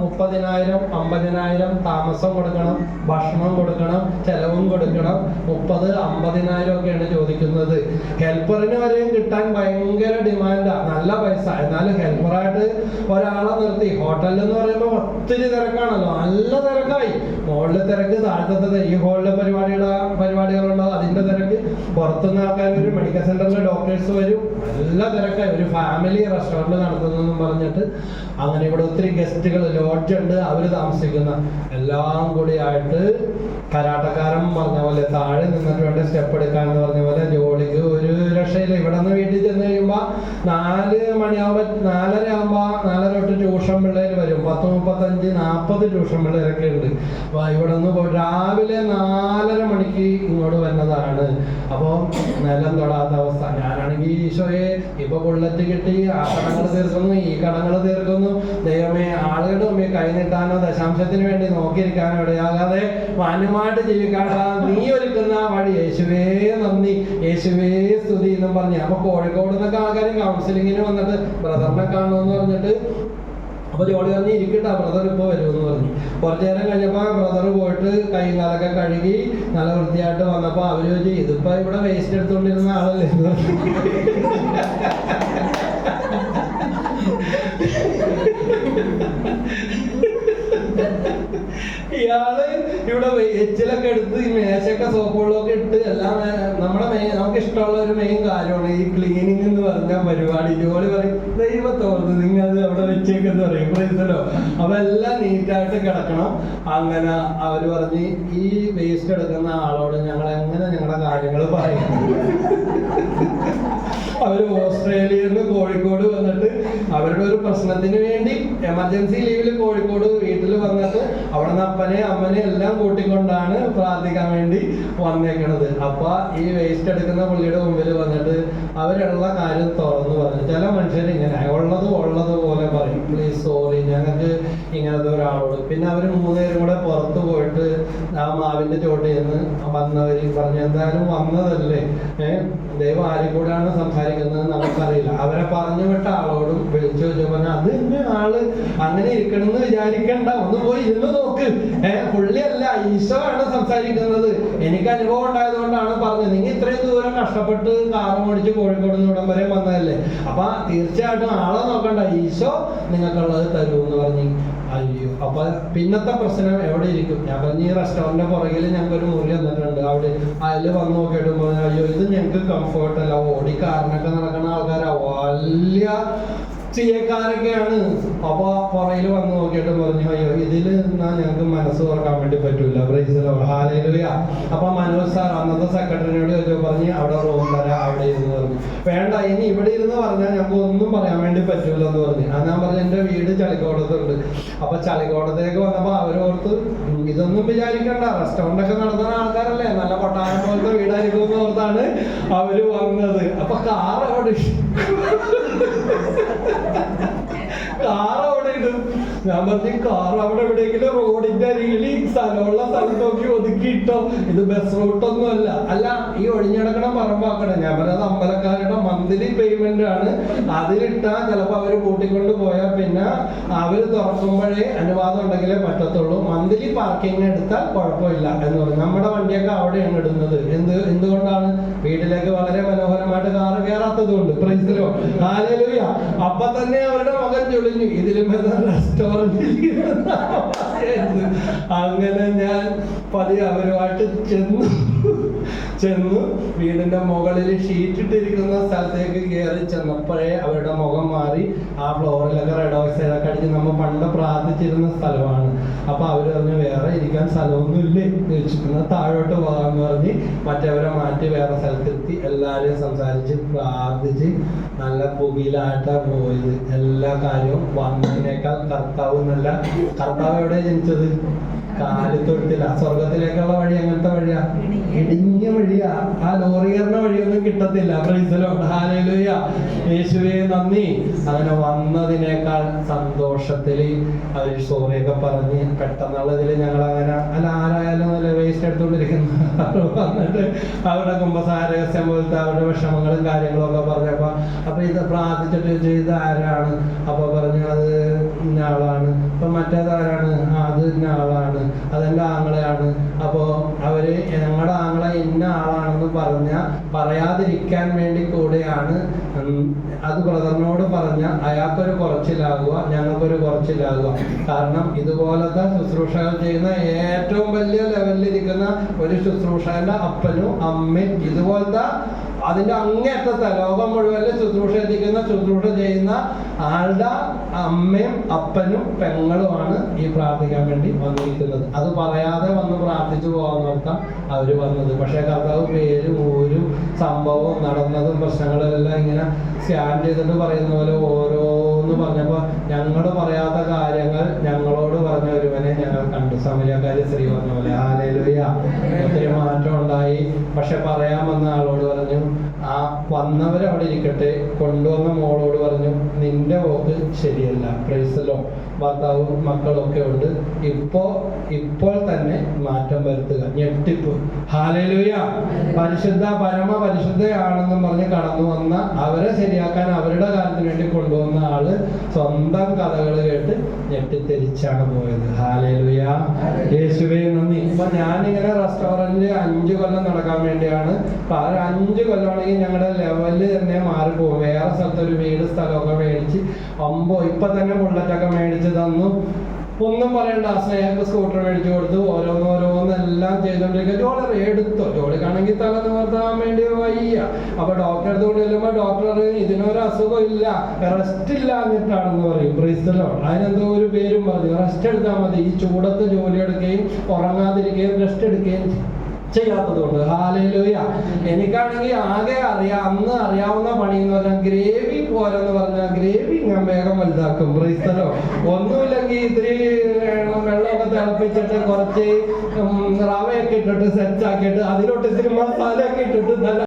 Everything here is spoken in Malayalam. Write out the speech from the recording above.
മുപ്പതിനായിരം അമ്പതിനായിരം താമസം കൊടുക്കണം ഭക്ഷണം കൊടുക്കണം ചെലവും കൊടുക്കണം. മുപ്പത് അമ്പതിനായിരം ഒക്കെയാണ് ചോദിക്കുന്നത്. ഹെൽപ്പറിന് വരെയും കിട്ടാൻ ഭയങ്കര ഡിമാൻഡാ. നല്ല പൈസ. എന്നാലും ഹെൽപ്പറായിട്ട് ഒരാളെ നിർത്തി. ഹോട്ടലിൽ എന്ന് പറയുമ്പോൾ ഒത്തിരി തിരക്കാണല്ലോ. നല്ല തിരക്കായി. മുകളിലെ തിരക്ക് താഴത്തെ ഈ ഹോളിലെ പരിപാടികള പരിപാടികളുണ്ടോ അതിന്റെ തിരക്ക്. പുറത്തുനിന്ന് ആൾക്കാർ വരും മെഡിക്കൽ സെന്ററിലെ ഡോക്ടേഴ്സ് വരും. നല്ല തിരക്കായി. ഒരു ഫാമിലി റെസ്റ്റോറന്റ് നടത്തുന്നു പറഞ്ഞിട്ട്. അങ്ങനെ ഇവിടെ ഒത്തിരി ഗസ്റ്റുകൾ ലോഡ്ജ് ഉണ്ട് അവർ താമസിക്കുന്ന. എല്ലാം കൂടി ആയിട്ട് കരാട്ടക്കാരൻ പറഞ്ഞ പോലെ താഴെ നിന്നിട്ട് വേണ്ട സ്റ്റെപ്പ് എടുക്കാൻ പറഞ്ഞ പോലെ ജോലിക്ക് ഒരു രക്ഷയില്ല. ഇവിടെ നിന്ന് വീട്ടിൽ ചെന്ന് കഴിയുമ്പോ നാല് മണിയാവുമ്പോ നാലര ആകുമ്പോ നാലര തൊട്ട് ട്യൂഷൻ പിള്ളേർ വരും. പത്ത് മുപ്പത്തഞ്ച് നാൽപ്പത് ട്യൂഷൻ പിള്ളേരൊക്കെ ഉണ്ട്. അപ്പൊ ഇവിടെ നിന്ന് രാവിലെ നാലര മണിക്ക് ഇങ്ങോട്ട് വരുന്നതാണ്. അപ്പോൾ നിലം തൊടാത്ത അവസ്ഥ. ഞാനാണെങ്കിൽ ഈശോയെ ഇപ്പൊ ബുള്ളറ്റ് കിട്ടി ആ കടങ്ങൾ തീർക്കുന്നു ഈ കടങ്ങൾ തീർക്കുന്നു. ദൈവമേ ആളുകളുടെ മുമ്പിൽ കൈ നീട്ടാനോ ദശാംശത്തിന് വേണ്ടി നോക്കിയിരിക്കാനോ ഇടയാകാതെ മാന്യമായിട്ട് ജീവിക്കാനുള്ള നീ ഒരുക്കുന്ന വഴി. യേശുവേ നന്ദി. യേശുവേ സ്തുതി എന്നും പറഞ്ഞു. അപ്പൊ കോഴിക്കോട് നിന്നൊക്കെ ആൾക്കാർ കൗൺസിലിങ്ങിന് വന്നിട്ട് ബ്രദറിനെ കാണുമെന്ന് പറഞ്ഞിട്ട് അപ്പൊ ജോളി പറഞ്ഞ് ഇരിക്കട്ടെ ബ്രദർ ഇപ്പൊ വരുമെന്ന് പറഞ്ഞു. കുറച്ചു നേരം കഴിഞ്ഞപ്പോ ബ്രദർ പോയിട്ട് കൈ കാലൊക്കെ കഴുകി നല്ല വൃത്തിയായിട്ട് വന്നപ്പോ അവർ ചോദിച്ചു ഇതിപ്പോ ഇവിടെ വേസ്റ്റ് എടുത്തോണ്ടിരുന്ന ആളല്ലേ എന്ന് പറഞ്ഞു. ഇയാൾ ഇവിടെ വെ- എച്ചിലൊക്കെ എടുത്ത് ഈ മേശയൊക്കെ സോപ്പുകളൊക്കെ ഇട്ട് എല്ലാം നമ്മുടെ മെയിൻ നമുക്ക് ഇഷ്ടമുള്ള ഒരു മെയിൻ കാര്യമാണ് ഈ ക്ലീനിങ് എന്ന് പറഞ്ഞ പരിപാടി. ജോലി പറയും ദൈവത്തോർന്ന് നിങ്ങൾ അത് അവിടെ വെച്ചേക്കെന്ന് പറയും. പ്രൈസലോ അപ്പൊ എല്ലാം നീറ്റായിട്ട് കിടക്കണം. അങ്ങനെ അവർ പറഞ്ഞ് ഈ വേസ്റ്റ് എടുക്കുന്ന ആളോട് ഞങ്ങൾ എങ്ങനെ ഞങ്ങളുടെ കാര്യങ്ങൾ പറയും? അവർ ഓസ്ട്രേലിയയിൽ നിന്ന് കോഴിക്കോട് വന്നിട്ട് അവരുടെ ഒരു പ്രശ്നത്തിന് വേണ്ടി എമർജൻസി ലീവിൽ കോഴിക്കോട് അവിടെ അപ്പനെ അമ്മനെ എല്ലാം കൂട്ടിക്കൊണ്ടാണ് പ്രാർത്ഥിക്കാൻ വേണ്ടി വന്നേക്കണത്. അപ്പ ഈ വേസ്റ്റ് എടുക്കുന്ന പുള്ളിയുടെ മുമ്പിൽ വന്നിട്ട് അവരുള്ള കാര്യം തുറന്നു പറഞ്ഞു. ചില മനുഷ്യർ ഇങ്ങനെ ഉള്ളത് ഉള്ളത് പോലെ പറയും. പ്ലീസ് സോറി ഞങ്ങൾക്ക് ഇങ്ങനത്തെ ഒരാളോട് പിന്നെ അവർ മൂന്നുപേരും കൂടെ പുറത്തു പോയിട്ട് ആ മാവിന്റെ ചോട്ടിൽ നിന്ന് വന്നവർ പറഞ്ഞു എന്തായാലും വന്നതല്ലേ? ഏഹ് ദൈവം ആരും കൂടെയാണ് സംസാരിക്കുന്നത് നമുക്കറിയില്ല. അവരെ പറഞ്ഞു വിട്ട ആളോടും വിളിച്ചു ചോദിച്ചു പറഞ്ഞാൽ അത് ഇന്ന ആൾ അങ്ങനെ ഇരിക്കണമെന്ന് വിചാരിക്കണ്ട ഒന്ന് പോയി ഇരുന്ന് നോക്ക്. ഏഹ് പുള്ളിയല്ല ഈശോ ആണ് സംസാരിക്കുന്നത്. എനിക്ക് അനുഭവം ഉണ്ടായത് കൊണ്ടാണ് പറഞ്ഞത്. നിങ്ങൾ ഇത്രയും ദൂരം കഷ്ടപ്പെട്ട് കാറും ഓടിച്ച് കോഴിക്കോട് നിന്ന് ഇവിടം വരെ വന്നതല്ലേ? അപ്പൊ തീർച്ചയായിട്ടും ആളെ നോക്കണ്ട. ഈശോ നിങ്ങൾക്കുള്ളത് തരൂ എന്ന് പറഞ്ഞു. അയ്യോ അപ്പൊ പിന്നത്തെ പ്രശ്നം എവിടെ ഇരിക്കും? ഞാൻ പറഞ്ഞ ഈ റെസ്റ്റോറന്റിന്റെ പുറകിൽ ഞങ്ങൾക്ക് ഒരു മുറി തന്നിട്ടുണ്ട് അവിടെ അതിൽ വന്ന് നോക്കിയിട്ട് പറഞ്ഞു അയ്യോ ഇത് ഞങ്ങൾക്ക് കംഫർട്ട് അല്ല. ഓടി നടക്കുന്ന ആൾക്കാരാ. വലിയ ചെയ്യക്കാരൊക്കെയാണ് അപ്പൊ പുറയിൽ വന്ന് നോക്കിയിട്ട് പറഞ്ഞു അയ്യോ ഇതിൽ നിന്നാ ഞങ്ങൾക്ക് മനസ്സ് തുറക്കാൻ വേണ്ടി പറ്റൂല. ഹാലയിലുയ അപ്പൊ മനോജ് സാർ അന്നത്തെ സെക്രട്ടറിയോട് പറഞ്ഞ് അവിടെ റൂം തരാം അവിടെ ഇരുന്ന് പറഞ്ഞു. വേണ്ട ഇനി ഇവിടെ ഇരുന്ന് പറഞ്ഞാൽ ഞങ്ങൾക്ക് പറയാൻ വേണ്ടി പറ്റൂല എന്ന് പറഞ്ഞു. അത് ഞാൻ പറഞ്ഞു എന്റെ വീട് ചളിക്കോടത്തുണ്ട് അപ്പൊ ചളിക്കോടത്തേക്ക് വന്നപ്പോ അവരോർത്ത് ഇതൊന്നും വിചാരിക്കണ്ട. റെസ്റ്റോറന്റ് ഒക്കെ നടത്തുന്ന ആൾക്കാരല്ലേ? നല്ല കൊട്ടാരം പോലത്തെ വീടായിരിക്കും എന്ന് ഓർത്താണ് അവർ വന്നത്. അപ്പൊ കാർ അവിടെ കാർ അവിടെ ഇടും ഞാൻ പറഞ്ഞു കാർ അവിടെ എവിടെയെങ്കിലും റോഡിന്റെ അരികിൽ സ്ഥലമുള്ള സ്ഥലത്ത് ഒതുക്കിയിട്ടോ ഇത് ബസ് റൂട്ടൊന്നും അല്ല. അല്ല ഈ ഒഴിഞ്ഞിടക്കണ പറമ്പാക്കണം ഞാൻ പറഞ്ഞത് അമ്പലക്കാരുടെ മന്ത്ലി പേയ്മെന്റ് ആണ്. അതിലിട്ടാ ചിലപ്പോ അവർ കൂട്ടിക്കൊണ്ട് പോയാൽ പിന്നെ അവർ തുറക്കുമ്പോഴേ അനുവാദം ഉണ്ടെങ്കിലേ പറ്റത്തുള്ളൂ. മന്ത്ലി പാർക്കിംഗ് എടുത്താൽ കുഴപ്പമില്ല എന്ന് പറഞ്ഞു. നമ്മുടെ വണ്ടിയൊക്കെ അവിടെയാണ് ഇടുന്നത്. എന്ത് എന്തുകൊണ്ടാണ്? വീട്ടിലേക്ക് വളരെ മനോഹരമായിട്ട് കാറ് കയറാത്തത് കൊണ്ട് പ്രൈസിലോ ഹാലലുയ അപ്പൊ തന്നെ അവരുടെ മകൻ ചൊളിഞ്ഞു. ഇതിലും അങ്ങനെ ഞാൻ പതിയെ അവരുമായിട്ട് ചെന്നു. ചെന്നു വീടിന്റെ മുകളിൽ ഷീറ്റ് ഇട്ടിരിക്കുന്ന സ്ഥലത്തേക്ക് കയറി ചെന്നപ്പോഴേ അവരുടെ മുഖം മാറി ആ ഫ്ലോറിലൊക്കെ റെഡ് ഓക്സൈഡൊക്കെ അടിച്ച് നമ്മൾ പണ്ട് പ്രാർത്ഥിച്ചിരുന്ന സ്ഥലമാണ്. അപ്പൊ അവർ പറഞ്ഞു വേറെ ഇരിക്കാൻ സ്ഥലമൊന്നും ഇല്ലേ താഴോട്ട് പോകാന്ന് പറഞ്ഞ് മറ്റവരെ മാറ്റി വേറെ സ്ഥലത്തെത്തി എല്ലാവരെയും സംസാരിച്ച് പ്രാർത്ഥിച്ച് നല്ല പുകിലായിട്ടാ പോയത്. എല്ലാ കാര്യവും വന്നതിനേക്കാൾ കർത്താവ് എന്നല്ല കർത്താവ് എവിടെ ജനിച്ചത്? കാലിത്തൊഴുത്തില്ല സ്വർഗത്തിലേക്കുള്ള വഴി അങ്ങനത്തെ വഴിയാ? ഇടുങ്ങിയ. വഴിയാ. ആ ലോറിയറിന്റെ വഴിയൊന്നും കിട്ടത്തില്ല. ഹാലലുയ യേശുവേ നന്ദി. അങ്ങനെ വന്നതിനേക്കാൾ സന്തോഷത്തിൽ അതിൽ സോറിയൊക്കെ പറഞ്ഞ് പെട്ടെന്നുള്ളതിൽ ഞങ്ങൾ അങ്ങനെ അല്ല ആരായാലും നല്ല വേസ്റ്റ് എടുത്തോണ്ടിരിക്കുന്നു. വന്നിട്ട് അവരുടെ കുമ്പസാര രഹസ്യം പോലത്തെ അവരുടെ വിഷമങ്ങളും കാര്യങ്ങളും ഒക്കെ പറഞ്ഞപ്പോ അപ്പൊ ഇത് പ്രാർത്ഥിച്ചിട്ട് ചെയ്ത ആരാണ്? അപ്പൊ പറഞ്ഞു അത് ഇന്ന ആളാണ്. ഇപ്പൊ മറ്റേതാരാണ്? അത് ഇന്ന ആളാണ്. അതെന്റെ ആങ്ങളെയാണ്. അപ്പോ അവർ ഞങ്ങളുടെ ആങ്ങളെ ഇന്ന ആളാണെന്ന് പറഞ്ഞ പറയാതിരിക്കാൻ വേണ്ടി കൂടെയാണ്. അത് ബ്രദറിനോട് പറഞ്ഞ അയാൾക്കൊരു കുറച്ചിലാകുക ഞങ്ങൾക്കൊരു കുറച്ചിലാകുക കാരണം ഇതുപോലത്തെ ശുശ്രൂഷകൾ ചെയ്യുന്ന ഏറ്റവും വലിയ ലെവലിൽ ലെവലിലിരിക്കുന്ന ഒരു ശുശ്രൂഷകന്റെ അപ്പനും അമ്മയും ഇതുപോലത്തെ അതിന്റെ അങ്ങേറ്റത്തെ ലോകം മുഴുവൻ ശുശ്രൂഷ എത്തിക്കുന്ന ശുശ്രൂഷ ചെയ്യുന്ന ആളുടെ അമ്മയും അപ്പനും പെങ്ങളുമാണ് ഈ പ്രാർത്ഥിക്കാൻ വേണ്ടി വന്നിരിക്കുന്നത്. അത് പറയാതെ വന്ന് പ്രാർത്ഥിച്ചു പോകാന്നോർത്താ അവർ വന്നത്. പക്ഷേ കർത്താവ് പേരും ഊരും സംഭവവും നടന്നതും പ്രശ്നങ്ങളെല്ലാം ഇങ്ങനെ സ്കാൻ ചെയ്തിട്ട് പറയുന്ന പോലെ ഓരോന്ന് പറഞ്ഞപ്പോൾ ഞങ്ങൾ പറയാത്ത കാര്യങ്ങൾ ഞങ്ങളോട് പറഞ്ഞ ഒരുവനെ ഞങ്ങൾ കണ്ടു. സമരക്കാരി സ്ത്രീ പറഞ്ഞ പോലെ ആലേലുയ ഒത്തിരി മാറ്റം ഉണ്ടായി. പക്ഷെ പറയാൻ വന്ന ആളോട് പറഞ്ഞു ആ വന്നവർ അവിടെ ഇരിക്കട്ടെ കൊണ്ടുവന്ന മോളോട് പറഞ്ഞു നിന്റെ വോക്ക് ശരിയല്ല പ്രൈസലോ ഭർത്താവും മക്കളൊക്കെ ഉണ്ട്. ഇപ്പോ ഇപ്പോൾ തന്നെ മാറ്റം വരുത്തുക. ഞെട്ടിപ്പ്. ഹാലേലുയ പരിശുദ്ധ പരമ പരിശുദ്ധയാണെന്നും പറഞ്ഞ് കടന്നു വന്ന അവരെ ശരിയാക്കാൻ അവരുടെ കാര്യത്തിന് വേണ്ടി കൊണ്ടുവന്ന ആൾ സ്വന്തം കഥകൾ കേട്ട് ഞെട്ടിത്തെരിച്ചാണ് പോയത് യേശുവേ നന്ദി. ഇപ്പൊ ഞാനിങ്ങനെ റെസ്റ്റോറന്റിൽ അഞ്ചു കൊല്ലം നടക്കാൻ വേണ്ടിയാണ്. അപ്പൊ ആ അഞ്ചു കൊല്ലമാണെങ്കിൽ ഞങ്ങളുടെ ലെവൽ തന്നെ മാറിപ്പോകും വേറെ സ്ഥലത്ത് ഒരു വീട് സ്ഥലമൊക്കെ മേടിച്ച് അമ്പോ ഇപ്പൊ തന്നെ ബുള്ളറ്റൊക്കെ മേടിച്ച് തന്നു. ഒന്നും പറയണ്ട സ്നേഹക്ക് സ്കൂട്ടർ മേടിച്ചു കൊടുത്തു ഓരോന്നോരോന്നെല്ലാം ചെയ്തോണ്ടിരിക്കുക ജോളി എടുത്തോ? ജോളിക്കാണെങ്കിൽ തല നിവർത്താൻ വേണ്ടി വയ്യ. അപ്പൊ ഡോക്ടറെ അടുത്തോട്ട് ചെല്ലുമ്പോ ഡോക്ടർ ഇതിനൊരു അസുഖം ഇല്ല. റെസ്റ്റ് ഇല്ല എന്നിട്ടാണെന്ന് പറയും ബ്രീസ്തലോ അതിനെന്തോ ഒരു പേരും പറഞ്ഞു. റെസ്റ്റ് എടുത്താൽ മതി. ഈ ചൂടത്ത് ജോലി എടുക്കുകയും ഉറങ്ങാതിരിക്കുകയും റെസ്റ്റ് എടുക്കുകയും ചെയ്യാത്തതുകൊണ്ട്. ഹാലയിലൂയ എനിക്കാണെങ്കിൽ ആകെ അറിയാം അന്ന് അറിയാവുന്ന പണി എന്ന് പറഞ്ഞാൽ ഗ്രേവി പോരെന്ന് പറഞ്ഞാൽ ഗ്രേവി ഞാൻ വേഗം വലുതാക്കും. ബ്രീസ്തലോ ഒന്നുമില്ലെങ്കിൽ ഇത്തിരി വെള്ളമൊക്കെ തിളപ്പിച്ചിട്ട് കുറച്ച് റവയൊക്കെ ഇട്ടിട്ട് സെറ്റ് ആക്കിയിട്ട് അതിലോട്ട് ഇത്തിരി മസാലയൊക്കെ ഇട്ടിട്ട് നല്ല